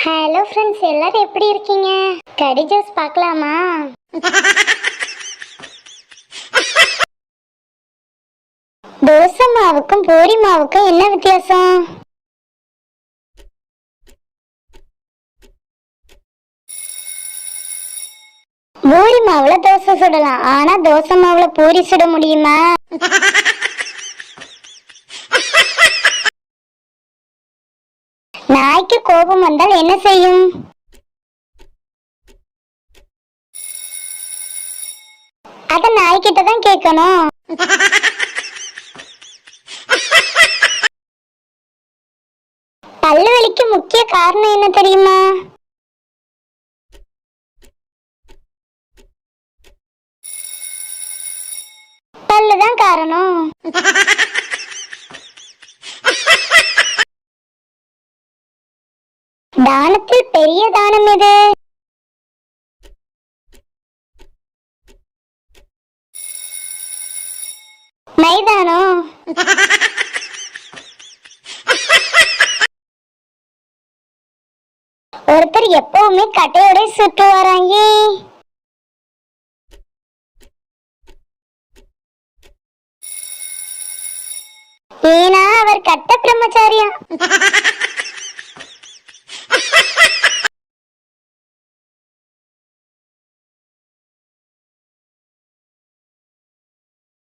Hello friends எல்லாரும் எப்படி இருக்கீங்க? கடி ஜூஸ் பார்க்கலாமா? தோசை மாவுக்கும் பூரி மாவுக்கும் என்ன வித்தியாசம்? பூரி மாவுல தோசை சுடலாம் ஆனா தோசை மாவுல பூரி சுட முடியுமா? நாய்க்கு கோபம் வந்தால் என்ன செய்யும்? அத நாய்கிட்ட தான் கேட்கணும். பல்லு வலிக்கு முக்கிய காரணம் என்ன தெரியுமா? பல்லுதான் காரணம். தானத்தில் பெரிய தானம் எது? மைதானம் ஒருத்தர் எப்பவுமே கட்டையோட சுட்டு வராங்க. ஏன்னா அவர் கட்ட பிரம்மச்சாரியா?